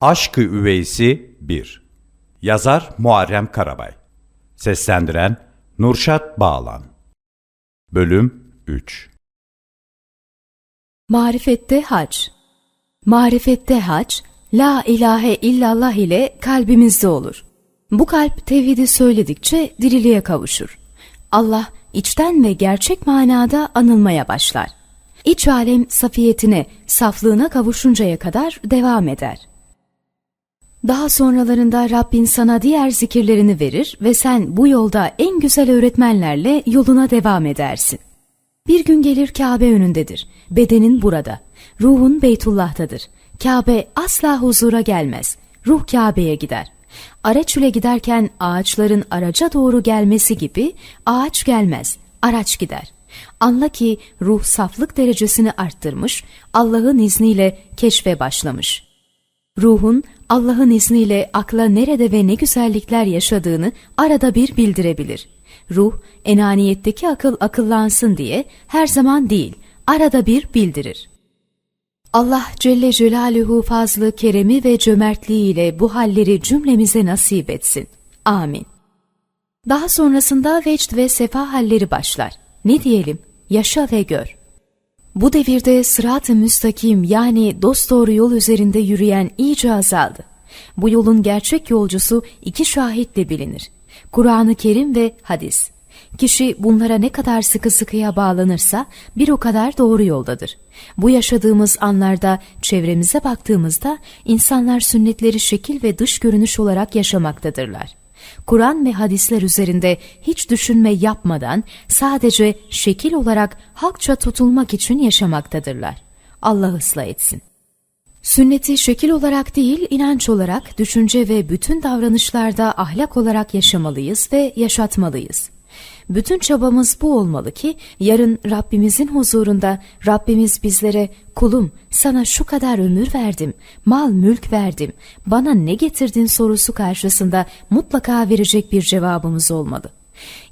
Aşkı Üveysi 1 Yazar Muharrem Karabay Seslendiren Nurşat Bağlan Bölüm 3 Marifette hac. Marifette hac, la ilahe illallah ile kalbimizde olur. Bu kalp tevhidi söyledikçe diriliğe kavuşur. Allah içten ve gerçek manada anılmaya başlar. İç alem safiyetine, saflığına kavuşuncaya kadar devam eder. Daha sonralarında Rabbin sana diğer zikirlerini verir ve sen bu yolda en güzel öğretmenlerle yoluna devam edersin. Bir gün gelir Kabe önündedir. Bedenin burada. Ruhun Beytullah'tadır. Kabe asla huzura gelmez. Ruh Kabe'ye gider. Araç ile giderken ağaçların araca doğru gelmesi gibi ağaç gelmez, araç gider. Anla ki ruh saflık derecesini arttırmış, Allah'ın izniyle keşfe başlamış. Ruhun Allah'ın izniyle akla nerede ve ne güzellikler yaşadığını arada bir bildirebilir. Ruh, enaniyetteki akıl akıllansın diye her zaman değil, arada bir bildirir. Allah Celle Celaluhu fazlı, keremi ve cömertliğiyle bu halleri cümlemize nasip etsin. Amin. Daha sonrasında vecd ve sefa halleri başlar. Ne diyelim? Yaşa ve gör. Bu devirde sırat-ı müstakim yani dosdoğru yol üzerinde yürüyen iyice azaldı. Bu yolun gerçek yolcusu iki şahitle bilinir. Kur'an-ı Kerim ve hadis. Kişi bunlara ne kadar sıkı sıkıya bağlanırsa bir o kadar doğru yoldadır. Bu yaşadığımız anlarda çevremize baktığımızda insanlar sünnetleri şekil ve dış görünüş olarak yaşamaktadırlar. Kur'an ve hadisler üzerinde hiç düşünme yapmadan sadece şekil olarak halkça tutulmak için yaşamaktadırlar. Allah ıslah etsin. Sünneti şekil olarak değil, inanç olarak, düşünce ve bütün davranışlarda ahlak olarak yaşamalıyız ve yaşatmalıyız. Bütün çabamız bu olmalı ki yarın Rabbimizin huzurunda Rabbimiz bizlere kulum sana şu kadar ömür verdim, mal mülk verdim, bana ne getirdin sorusu karşısında mutlaka verecek bir cevabımız olmalı.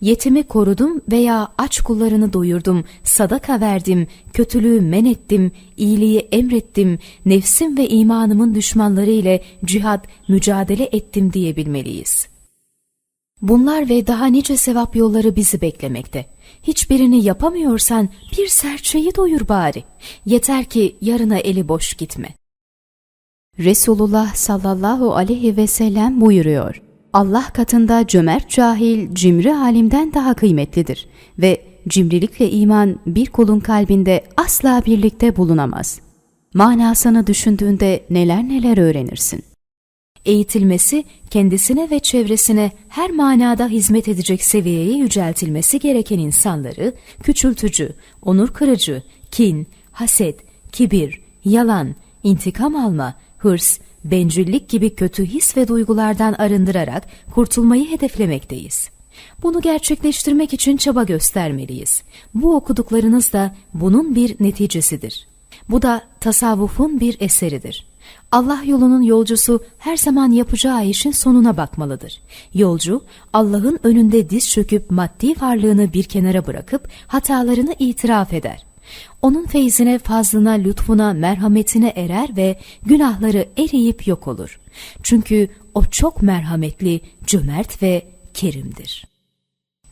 Yetimi korudum veya aç kullarını doyurdum, sadaka verdim, kötülüğü men ettim, iyiliği emrettim, nefsim ve imanımın düşmanları ile cihad, mücadele ettim diyebilmeliyiz.'' Bunlar ve daha nice sevap yolları bizi beklemekte. Hiçbirini yapamıyorsan bir serçeyi doyur bari. Yeter ki yarına eli boş gitme. Resulullah sallallahu aleyhi ve sellem buyuruyor. Allah katında cömert cahil, cimri alimden daha kıymetlidir ve cimrilikle iman bir kulun kalbinde asla birlikte bulunamaz. Manasını düşündüğünde neler neler öğrenirsin eğitilmesi, kendisine ve çevresine her manada hizmet edecek seviyeye yüceltilmesi gereken insanları küçültücü, onur kırıcı, kin, haset, kibir, yalan, intikam alma, hırs, bencillik gibi kötü his ve duygulardan arındırarak kurtulmayı hedeflemekteyiz. Bunu gerçekleştirmek için çaba göstermeliyiz. Bu okuduklarınız da bunun bir neticesidir. Bu da tasavvufun bir eseridir. Allah yolunun yolcusu her zaman yapacağı işin sonuna bakmalıdır. Yolcu, Allah'ın önünde diz çöküp maddi varlığını bir kenara bırakıp hatalarını itiraf eder. Onun feyzine, fazlına, lütfuna, merhametine erer ve günahları eriyip yok olur. Çünkü o çok merhametli, cömert ve kerimdir.''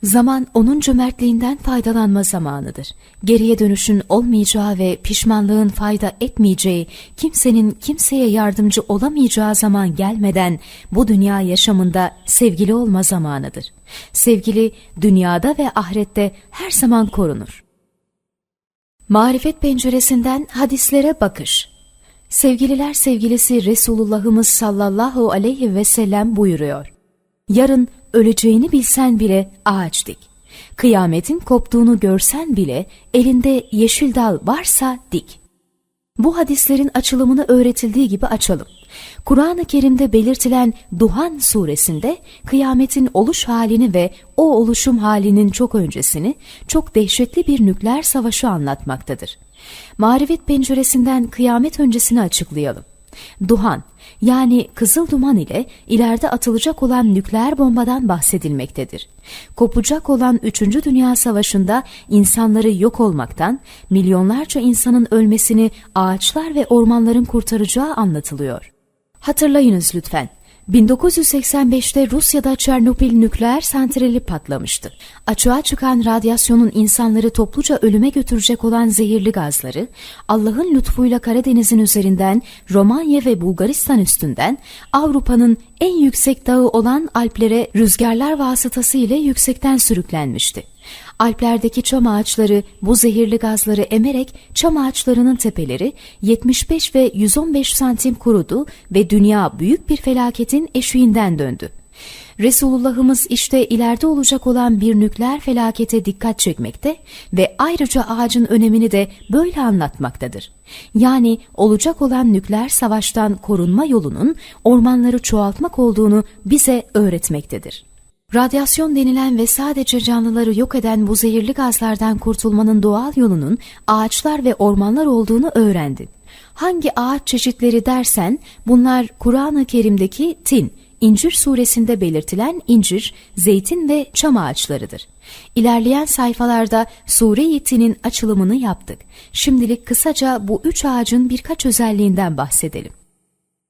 Zaman onun cömertliğinden faydalanma zamanıdır. Geriye dönüşün olmayacağı ve pişmanlığın fayda etmeyeceği, kimsenin kimseye yardımcı olamayacağı zaman gelmeden bu dünya yaşamında sevgili olma zamanıdır. Sevgili dünyada ve ahirette her zaman korunur. Marifet penceresinden hadislere bakış. Sevgililer sevgilisi Resulullahımız sallallahu aleyhi ve sellem buyuruyor. Yarın öleceğini bilsen bile ağaç dik. Kıyametin koptuğunu görsen bile elinde yeşil dal varsa dik. Bu hadislerin açılımını öğretildiği gibi açalım. Kur'an-ı Kerim'de belirtilen Duhan suresinde kıyametin oluş halini ve o oluşum halinin çok öncesini çok dehşetli bir nükleer savaşı anlatmaktadır. Marifet penceresinden kıyamet öncesini açıklayalım. Duhan yani kızıl duman ile ileride atılacak olan nükleer bombadan bahsedilmektedir. Kopacak olan 3. Dünya Savaşı'nda insanları yok olmaktan, milyonlarca insanın ölmesini ağaçlar ve ormanların kurtaracağı anlatılıyor. Hatırlayınız lütfen. 1985'te Rusya'da Çernobil nükleer santrali patlamıştı. Açığa çıkan radyasyonun insanları topluca ölüme götürecek olan zehirli gazları, Allah'ın lütfuyla Karadeniz'in üzerinden Romanya ve Bulgaristan üstünden Avrupa'nın en yüksek dağı olan Alplere rüzgarlar vasıtası ile yüksekten sürüklenmişti. Alplerdeki çam ağaçları bu zehirli gazları emerek çam ağaçlarının tepeleri 75 ve 115 santim kurudu ve dünya büyük bir felaketin eşiğinden döndü. Resulullah'ımız işte ileride olacak olan bir nükleer felakete dikkat çekmekte ve ayrıca ağacın önemini de böyle anlatmaktadır. Yani olacak olan nükleer savaştan korunma yolunun ormanları çoğaltmak olduğunu bize öğretmektedir. Radyasyon denilen ve sadece canlıları yok eden bu zehirli gazlardan kurtulmanın doğal yolunun ağaçlar ve ormanlar olduğunu öğrendin. Hangi ağaç çeşitleri dersen bunlar Kur'an-ı Kerim'deki tin, İncir suresinde belirtilen incir, zeytin ve çam ağaçlarıdır. İlerleyen sayfalarda sure-i tinin açılımını yaptık. Şimdilik kısaca bu üç ağacın birkaç özelliğinden bahsedelim.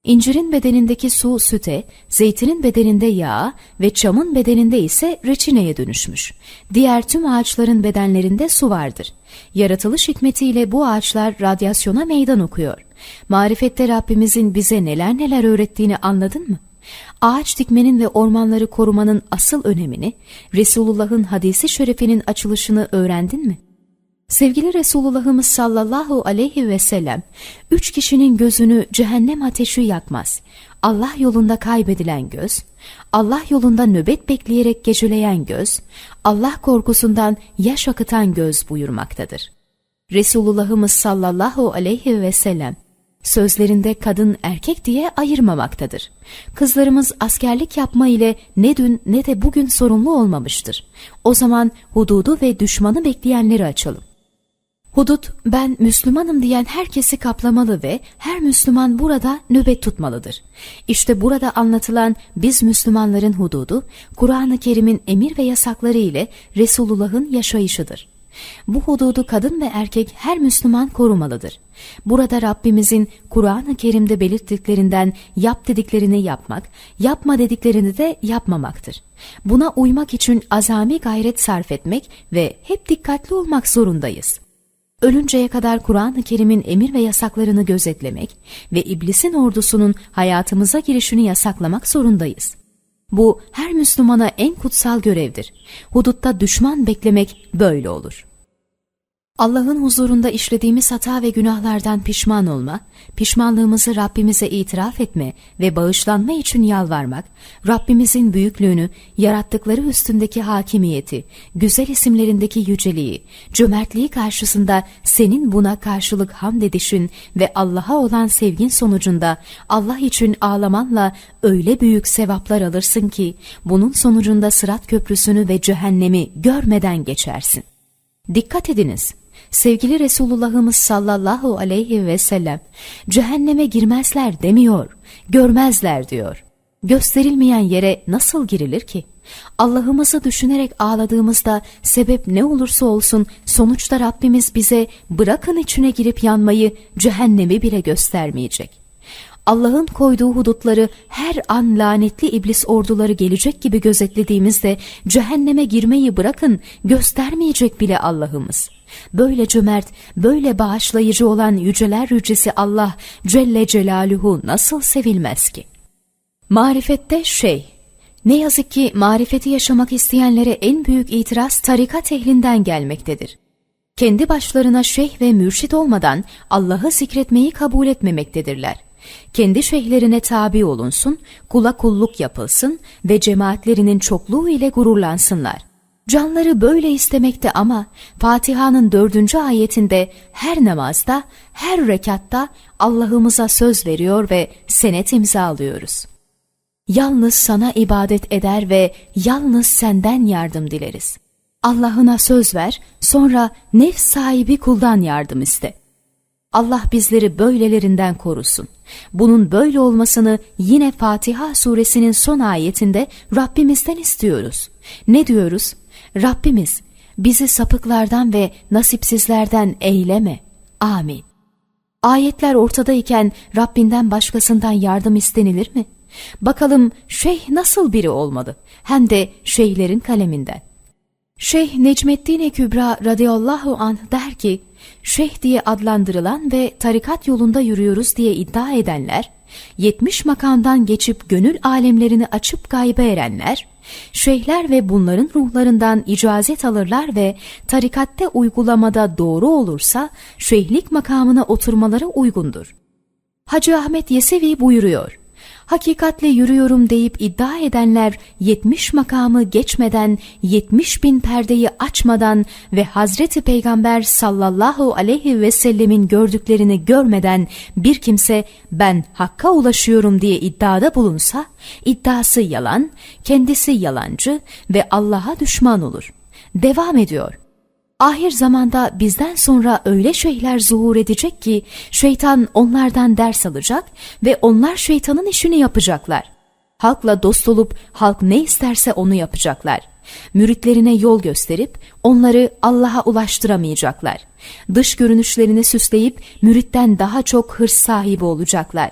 İncirin bedenindeki su süte, zeytinin bedeninde yağ ve çamın bedeninde ise reçineye dönüşmüş. Diğer tüm ağaçların bedenlerinde su vardır. Yaratılış hikmetiyle bu ağaçlar radyasyona meydan okuyor. Marifette Rabbimizin bize neler neler öğrettiğini anladın mı? Ağaç dikmenin ve ormanları korumanın asıl önemini, Resulullah'ın hadisi şerifinin açılışını öğrendin mi? Sevgili Resulullah'ımız sallallahu aleyhi ve sellem, üç kişinin gözünü cehennem ateşi yakmaz. Allah yolunda kaybedilen göz, Allah yolunda nöbet bekleyerek geceleyen göz, Allah korkusundan yaş akıtan göz buyurmaktadır. Resulullah'ımız sallallahu aleyhi ve sellem, sözlerinde kadın erkek diye ayırmamaktadır. Kızlarımız askerlik yapma ile ne dün ne de bugün sorumlu olmamıştır. O zaman hududu ve düşmanı bekleyenleri açalım. Hudut ben Müslümanım diyen herkesi kaplamalı ve her Müslüman burada nöbet tutmalıdır. İşte burada anlatılan biz Müslümanların hududu Kur'an-ı Kerim'in emir ve yasakları ile Resulullah'ın yaşayışıdır. Bu hududu kadın ve erkek her Müslüman korumalıdır. Burada Rabbimizin Kur'an-ı Kerim'de belirttiklerinden yap dediklerini yapmak, yapma dediklerini de yapmamaktır. Buna uymak için azami gayret sarf etmek ve hep dikkatli olmak zorundayız. Ölünceye kadar Kur'an-ı Kerim'in emir ve yasaklarını gözetlemek ve iblisin ordusunun hayatımıza girişini yasaklamak zorundayız. Bu her Müslümana en kutsal görevdir. Hudutta düşman beklemek böyle olur. Allah'ın huzurunda işlediğimiz hata ve günahlardan pişman olma, pişmanlığımızı Rabbimize itiraf etme ve bağışlanma için yalvarmak, Rabbimizin büyüklüğünü, yarattıkları üstündeki hakimiyeti, güzel isimlerindeki yüceliği, cömertliği karşısında senin buna karşılık hamd edişin ve Allah'a olan sevgin sonucunda Allah için ağlamanla öyle büyük sevaplar alırsın ki, bunun sonucunda sırat köprüsünü ve cehennemi görmeden geçersin. Dikkat ediniz! Sevgili Resulullah'ımız sallallahu aleyhi ve sellem cehenneme girmezler demiyor, görmezler diyor. Gösterilmeyen yere nasıl girilir ki? Allah'ımızı düşünerek ağladığımızda sebep ne olursa olsun sonuçta Rabbimiz bize bırakın içine girip yanmayı cehennemi bile göstermeyecek. Allah'ın koyduğu hudutları her an lanetli iblis orduları gelecek gibi gözetlediğimizde cehenneme girmeyi bırakın göstermeyecek bile Allah'ımız. Böyle cömert, böyle bağışlayıcı olan yüceler yücesi Allah Celle Celaluhu nasıl sevilmez ki? Marifette şey, ne yazık ki marifeti yaşamak isteyenlere en büyük itiraz tarikat ehlinden gelmektedir. Kendi başlarına şeyh ve mürşit olmadan Allah'ı zikretmeyi kabul etmemektedirler. Kendi şeyhlerine tabi olunsun, kula kulluk yapılsın ve cemaatlerinin çokluğu ile gururlansınlar. Canları böyle istemekte ama Fatiha'nın dördüncü ayetinde her namazda, her rekatta Allah'ımıza söz veriyor ve senet imzalıyoruz. Yalnız sana ibadet eder ve yalnız senden yardım dileriz. Allah'ına söz ver, sonra nefs sahibi kuldan yardım iste. Allah bizleri böylelerinden korusun. Bunun böyle olmasını yine Fatiha suresinin son ayetinde Rabbimizden istiyoruz. Ne diyoruz? Rabbimiz bizi sapıklardan ve nasipsizlerden eyleme. Amin. Ayetler ortadayken Rabbinden başkasından yardım istenilir mi? Bakalım şeyh nasıl biri olmalı? Hem de şeyhlerin kaleminden. Şeyh Necmettin Kübra radıyallahu anh der ki, şeyh diye adlandırılan ve tarikat yolunda yürüyoruz diye iddia edenler, 70 makamdan geçip gönül alemlerini açıp gaybe erenler, şeyhler ve bunların ruhlarından icazet alırlar ve tarikatte uygulamada doğru olursa şeyhlik makamına oturmaları uygundur. Hacı Ahmet Yesevi buyuruyor. Hakikatle yürüyorum deyip iddia edenler 70 makamı geçmeden 70 bin perdeyi açmadan ve Hazreti Peygamber sallallahu aleyhi ve sellemin gördüklerini görmeden bir kimse ben hakka ulaşıyorum diye iddiada bulunsa iddiası yalan, kendisi yalancı ve Allah'a düşman olur. Devam ediyor. Ahir zamanda bizden sonra öyle şeyhler zuhur edecek ki şeytan onlardan ders alacak ve onlar şeytanın işini yapacaklar. Halkla dost olup halk ne isterse onu yapacaklar. Müritlerine yol gösterip onları Allah'a ulaştıramayacaklar. Dış görünüşlerini süsleyip müritten daha çok hırs sahibi olacaklar.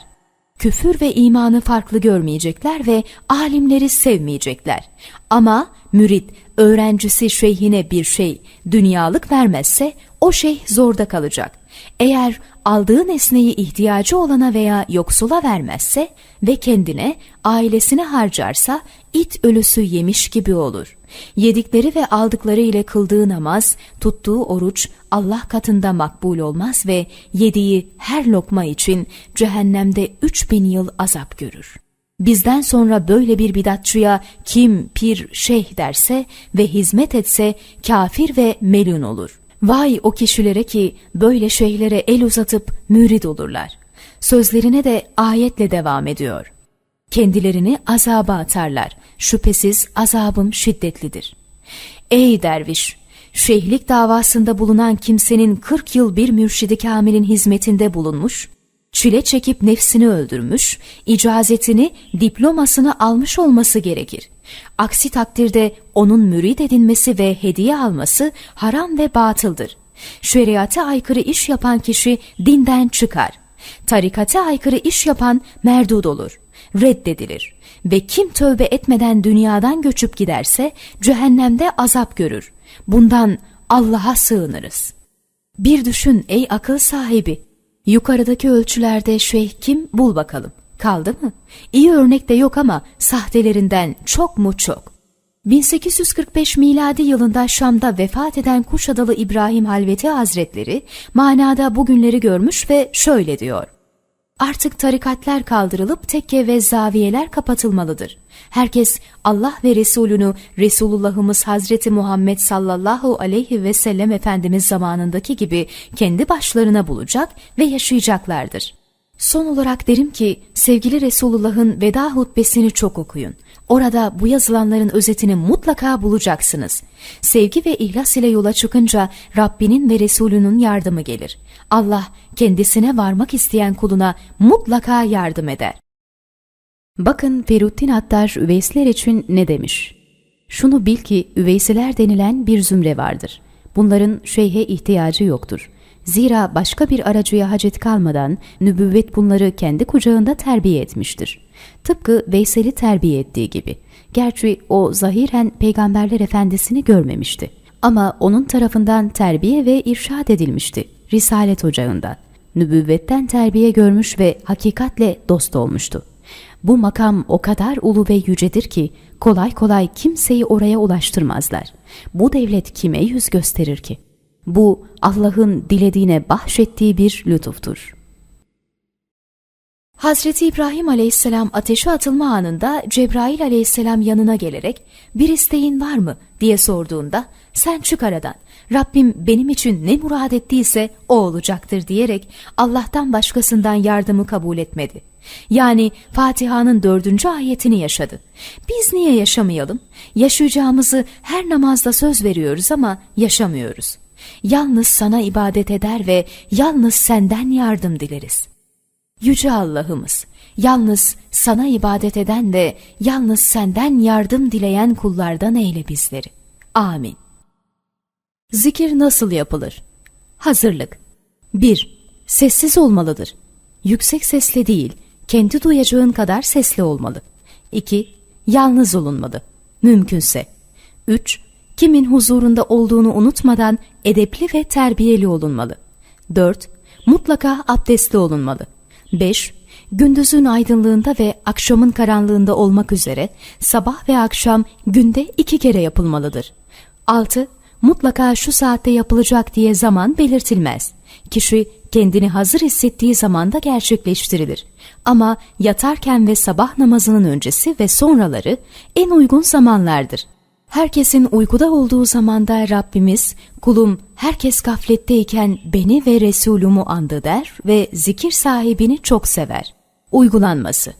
Küfür ve imanı farklı görmeyecekler ve alimleri sevmeyecekler. Ama mürit öğrencisi şeyhine bir şey dünyalık vermezse o şeyh zorda kalacak. Eğer aldığı nesneyi ihtiyacı olana veya yoksula vermezse ve kendine, ailesine harcarsa it ölüsü yemiş gibi olur. Yedikleri ve aldıkları ile kıldığı namaz, tuttuğu oruç Allah katında makbul olmaz ve yediği her lokma için cehennemde üç bin yıl azap görür. Bizden sonra böyle bir bidatçıya kim pir şeyh derse ve hizmet etse kafir ve melun olur. Vay o kişilere ki böyle şeyhlere el uzatıp mürid olurlar. Sözlerine de ayetle devam ediyor. Kendilerini azaba atarlar. Şüphesiz azabım şiddetlidir. Ey derviş! Şeyhlik davasında bulunan kimsenin 40 yıl bir mürşidi kamilin hizmetinde bulunmuş, çile çekip nefsini öldürmüş, icazetini, diplomasını almış olması gerekir. Aksi takdirde onun mürid edinmesi ve hediye alması haram ve batıldır. Şeriate aykırı iş yapan kişi dinden çıkar. Tarikate aykırı iş yapan merdud olur, reddedilir. Ve kim tövbe etmeden dünyadan göçüp giderse cehennemde azap görür. Bundan Allah'a sığınırız. Bir düşün ey akıl sahibi. Yukarıdaki ölçülerde şeyh kim bul bakalım. Kaldı mı? İyi örnek de yok ama sahtelerinden çok mu çok. 1845 miladi yılında Şam'da vefat eden Kuşadalı İbrahim Halveti Hazretleri manada bugünleri görmüş ve şöyle diyor. Artık tarikatlar kaldırılıp tekke ve zaviyeler kapatılmalıdır. Herkes Allah ve Resulünü Resulullahımız Hazreti Muhammed sallallahu aleyhi ve sellem Efendimiz zamanındaki gibi kendi başlarına bulacak ve yaşayacaklardır. Son olarak derim ki sevgili Resulullah'ın veda hutbesini çok okuyun. Orada bu yazılanların özetini mutlaka bulacaksınız. Sevgi ve ihlas ile yola çıkınca Rabbinin ve Resulünün yardımı gelir. Allah kendisine varmak isteyen kuluna mutlaka yardım eder. Bakın Feruttin Attar Üveysler için ne demiş? Şunu bil ki üveysiler denilen bir zümre vardır. Bunların şeyhe ihtiyacı yoktur. Zira başka bir aracıya hacet kalmadan nübüvvet bunları kendi kucağında terbiye etmiştir. Tıpkı Veysel'i terbiye ettiği gibi. Gerçi o zahiren peygamberler efendisini görmemişti. Ama onun tarafından terbiye ve irşad edilmişti. Risalet ocağından. Nübüvvetten terbiye görmüş ve hakikatle dost olmuştu. Bu makam o kadar ulu ve yücedir ki kolay kolay kimseyi oraya ulaştırmazlar. Bu devlet kime yüz gösterir ki? Bu Allah'ın dilediğine bahşettiği bir lütuftur. Hazreti İbrahim aleyhisselam ateşe atılma anında Cebrail aleyhisselam yanına gelerek bir isteğin var mı diye sorduğunda sen çık aradan Rabbim benim için ne murad ettiyse o olacaktır diyerek Allah'tan başkasından yardımı kabul etmedi. Yani Fatiha'nın dördüncü ayetini yaşadı. Biz niye yaşamayalım? Yaşayacağımızı her namazda söz veriyoruz ama yaşamıyoruz. Yalnız sana ibadet eder ve yalnız senden yardım dileriz. Yüce Allah'ımız, yalnız sana ibadet eden ve yalnız senden yardım dileyen kullardan eyle bizleri. Amin. Zikir nasıl yapılır? Hazırlık 1. Sessiz olmalıdır. Yüksek sesle değil, kendi duyacağın kadar sesli olmalı. 2. Yalnız olunmalı. Mümkünse. 3. Kimin huzurunda olduğunu unutmadan edepli ve terbiyeli olunmalı. 4. Mutlaka abdestli olunmalı. 5. Gündüzün aydınlığında ve akşamın karanlığında olmak üzere sabah ve akşam günde iki kere yapılmalıdır. 6. Mutlaka şu saatte yapılacak diye zaman belirtilmez. Kişi kendini hazır hissettiği zamanda gerçekleştirilir. Ama yatarken ve sabah namazının öncesi ve sonraları en uygun zamanlardır. Herkesin uykuda olduğu zamanda Rabbimiz, kulum herkes gafletteyken beni ve Resulümü andı der ve zikir sahibini çok sever. Uygulanması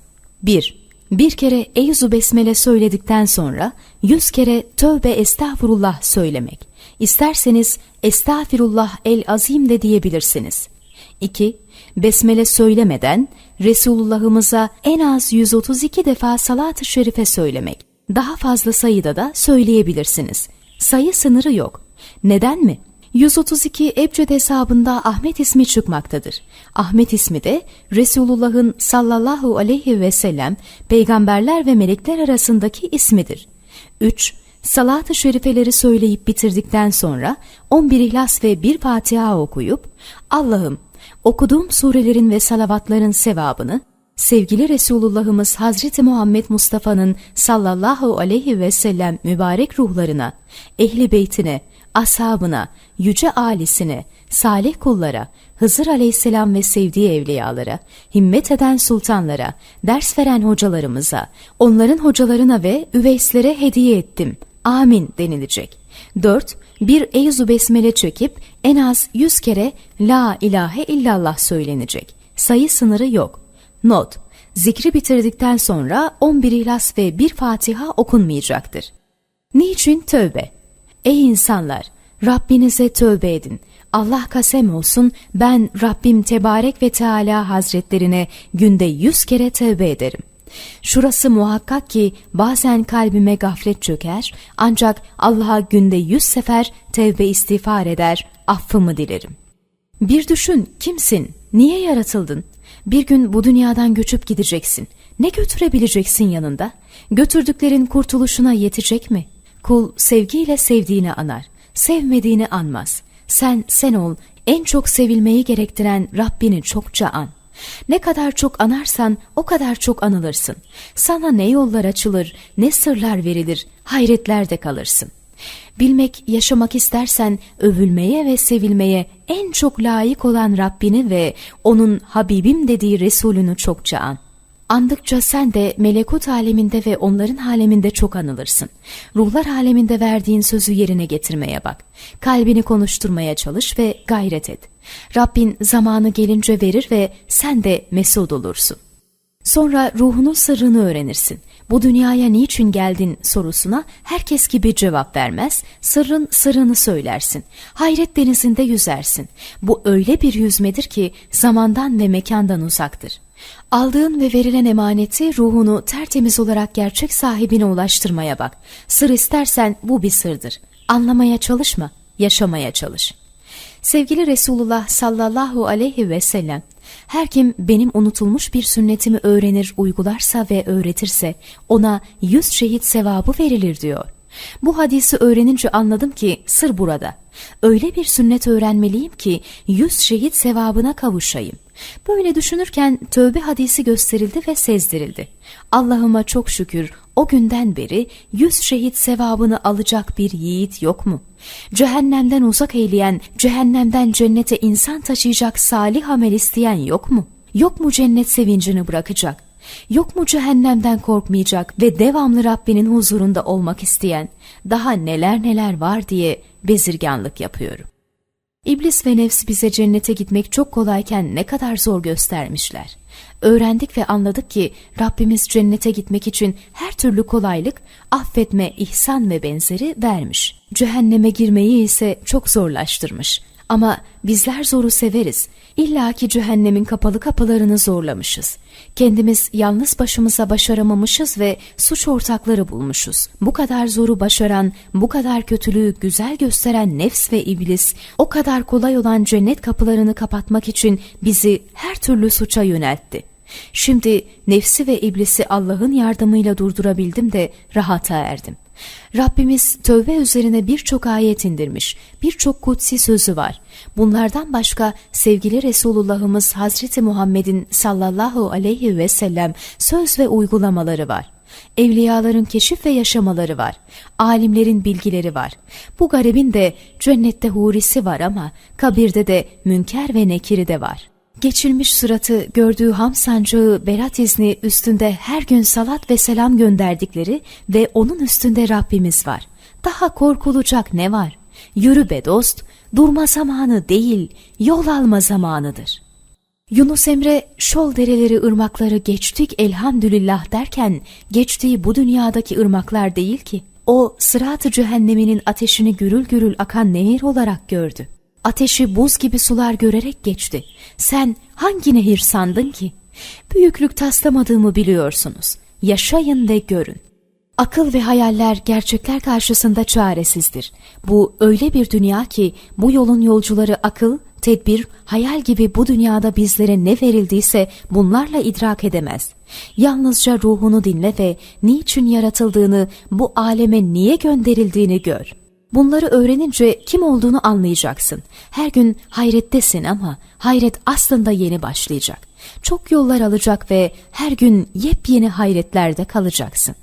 1. Bir kere Eyzu Besmele söyledikten sonra yüz kere Tövbe Estağfurullah söylemek. İsterseniz Estağfirullah el azim de diyebilirsiniz. 2. Besmele söylemeden Resulullah'ımıza en az 132 defa salat-ı şerife söylemek. Daha fazla sayıda da söyleyebilirsiniz. Sayı sınırı yok. Neden mi? 132 Ebced hesabında Ahmet ismi çıkmaktadır. Ahmet ismi de Resulullah'ın sallallahu aleyhi ve sellem peygamberler ve melekler arasındaki ismidir. 3. Salat-ı şerifeleri söyleyip bitirdikten sonra 11 İhlas ve bir Fatiha okuyup Allah'ım okuduğum surelerin ve salavatların sevabını sevgili Resulullah'ımız Hazreti Muhammed Mustafa'nın sallallahu aleyhi ve sellem mübarek ruhlarına, ehli beytine, ashabına, yüce âlisine, salih kullara, Hızır aleyhisselam ve sevdiği evliyalara, himmet eden sultanlara, ders veren hocalarımıza, onların hocalarına ve üveyslere hediye ettim. Amin denilecek. 4. Bir eyzu besmele çekip en az 100 kere La ilahe illallah söylenecek. Sayı sınırı yok. Not. Zikri bitirdikten sonra 11 İhlas ve bir Fatiha okunmayacaktır. Niçin tövbe? Ey insanlar! Rabbinize tövbe edin. Allah kasem olsun ben Rabbim Tebarek ve Teala Hazretlerine günde yüz kere tövbe ederim. Şurası muhakkak ki bazen kalbime gaflet çöker ancak Allah'a günde yüz sefer tevbe istiğfar eder, affımı dilerim. Bir düşün kimsin, niye yaratıldın? Bir gün bu dünyadan göçüp gideceksin. Ne götürebileceksin yanında? Götürdüklerin kurtuluşuna yetecek mi? Kul sevgiyle sevdiğini anar, sevmediğini anmaz. Sen sen ol, en çok sevilmeyi gerektiren Rabbini çokça an. Ne kadar çok anarsan o kadar çok anılırsın. Sana ne yollar açılır, ne sırlar verilir, hayretlerde kalırsın. Bilmek, yaşamak istersen övülmeye ve sevilmeye en çok layık olan Rabbini ve onun Habibim dediği Resulünü çokça an. Andıkça sen de melekut aleminde ve onların aleminde çok anılırsın. Ruhlar aleminde verdiğin sözü yerine getirmeye bak. Kalbini konuşturmaya çalış ve gayret et. Rabbin zamanı gelince verir ve sen de mesud olursun. Sonra ruhunun sırrını öğrenirsin. Bu dünyaya niçin geldin sorusuna herkes gibi cevap vermez, sırrın sırrını söylersin. Hayret denizinde yüzersin. Bu öyle bir yüzmedir ki zamandan ve mekandan uzaktır. Aldığın ve verilen emaneti ruhunu tertemiz olarak gerçek sahibine ulaştırmaya bak. Sır istersen bu bir sırdır. Anlamaya çalışma, yaşamaya çalış. Sevgili Resulullah sallallahu aleyhi ve sellem, her kim benim unutulmuş bir sünnetimi öğrenir, uygularsa ve öğretirse ona yüz şehit sevabı verilir diyor. Bu hadisi öğrenince anladım ki sır burada. Öyle bir sünnet öğrenmeliyim ki yüz şehit sevabına kavuşayım. Böyle düşünürken tövbe hadisi gösterildi ve sezdirildi. Allah'ıma çok şükür o günden beri yüz şehit sevabını alacak bir yiğit yok mu? Cehennemden uzak eyleyen, cehennemden cennete insan taşıyacak salih amel isteyen yok mu? Yok mu cennet sevincini bırakacak? Yok mu cehennemden korkmayacak ve devamlı Rabbinin huzurunda olmak isteyen? Daha neler neler var diye bezirganlık yapıyorum. İblis ve nefs bize cennete gitmek çok kolayken ne kadar zor göstermişler. Öğrendik ve anladık ki Rabbimiz cennete gitmek için her türlü kolaylık, affetme, ihsan ve benzeri vermiş. Cehenneme girmeyi ise çok zorlaştırmış. Ama bizler zoru severiz. İlla ki cehennemin kapalı kapılarını zorlamışız. Kendimiz yalnız başımıza başaramamışız ve suç ortakları bulmuşuz. Bu kadar zoru başaran, bu kadar kötülüğü güzel gösteren nefs ve iblis, o kadar kolay olan cennet kapılarını kapatmak için bizi her türlü suça yöneltti. Şimdi nefsi ve iblisi Allah'ın yardımıyla durdurabildim de rahata erdim. Rabbimiz tövbe üzerine birçok ayet indirmiş, birçok kutsi sözü var. Bunlardan başka sevgili Resulullah'ımız Hazreti Muhammed'in sallallahu aleyhi ve sellem söz ve uygulamaları var. Evliyaların keşif ve yaşamaları var. Alimlerin bilgileri var. Bu garibin de cennette hurisi var ama kabirde de münker ve nekiri de var. Geçilmiş suratı, gördüğü ham sancağı, berat izni üstünde her gün salat ve selam gönderdikleri ve onun üstünde Rabbimiz var. Daha korkulacak ne var? Yürü be dost, durma zamanı değil, yol alma zamanıdır. Yunus Emre şol dereleri ırmakları geçtik elhamdülillah derken geçtiği bu dünyadaki ırmaklar değil ki. O sırat-ı cehenneminin ateşini gürül gürül akan nehir olarak gördü. Ateşi buz gibi sular görerek geçti. Sen hangi nehir sandın ki? Büyüklük taslamadığımı biliyorsunuz. Yaşayın ve görün. Akıl ve hayaller gerçekler karşısında çaresizdir. Bu öyle bir dünya ki bu yolun yolcuları akıl, tedbir, hayal gibi bu dünyada bizlere ne verildiyse bunlarla idrak edemez. Yalnızca ruhunu dinle ve niçin yaratıldığını, bu aleme niye gönderildiğini gör. Bunları öğrenince kim olduğunu anlayacaksın. Her gün hayrettesin ama hayret aslında yeni başlayacak. Çok yollar alacak ve her gün yepyeni hayretlerde kalacaksın.